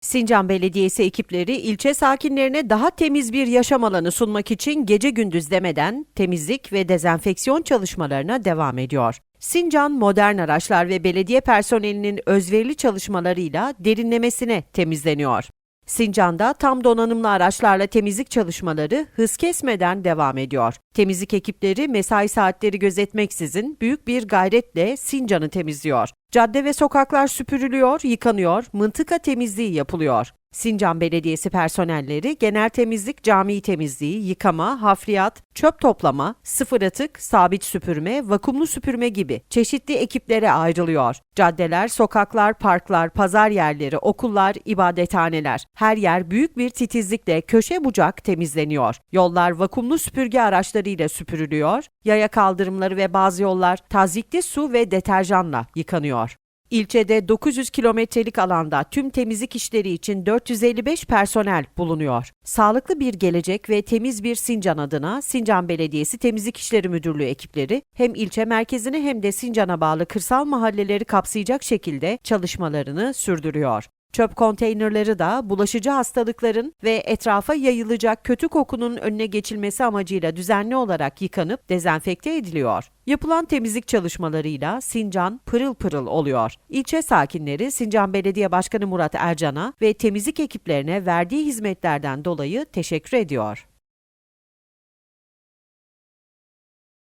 Sincan Belediyesi ekipleri ilçe sakinlerine daha temiz bir yaşam alanı sunmak için gece gündüz demeden temizlik ve dezenfeksiyon çalışmalarına devam ediyor. Sincan modern araçlar ve belediye personelinin özverili çalışmalarıyla derinlemesine temizleniyor. Sincan'da tam donanımlı araçlarla temizlik çalışmaları hız kesmeden devam ediyor. Temizlik ekipleri mesai saatleri gözetmeksizin büyük bir gayretle Sincan'ı temizliyor. Cadde ve sokaklar süpürülüyor, yıkanıyor, mıntıka temizliği yapılıyor. Sincan Belediyesi personelleri genel temizlik, cami temizliği, yıkama, hafriyat, çöp toplama, sıfır atık, sabit süpürme, vakumlu süpürme gibi çeşitli ekiplere ayrılıyor. Caddeler, sokaklar, parklar, pazar yerleri, okullar, ibadethaneler, her yer büyük bir titizlikle köşe bucak temizleniyor. Yollar vakumlu süpürge araçlarıyla süpürülüyor, yaya kaldırımları ve bazı yollar tazikli su ve deterjanla yıkanıyor. İlçede 900 kilometrelik alanda tüm temizlik işleri için 455 personel bulunuyor. Sağlıklı bir gelecek ve temiz bir Sincan adına Sincan Belediyesi Temizlik İşleri Müdürlüğü ekipleri hem ilçe merkezini hem de Sincan'a bağlı kırsal mahalleleri kapsayacak şekilde çalışmalarını sürdürüyor. Çöp konteynerleri da bulaşıcı hastalıkların ve etrafa yayılacak kötü kokunun önüne geçilmesi amacıyla düzenli olarak yıkanıp dezenfekte ediliyor. Yapılan temizlik çalışmalarıyla Sincan pırıl pırıl oluyor. İlçe sakinleri Sincan Belediye Başkanı Murat Ercan'a ve temizlik ekiplerine verdiği hizmetlerden dolayı teşekkür ediyor.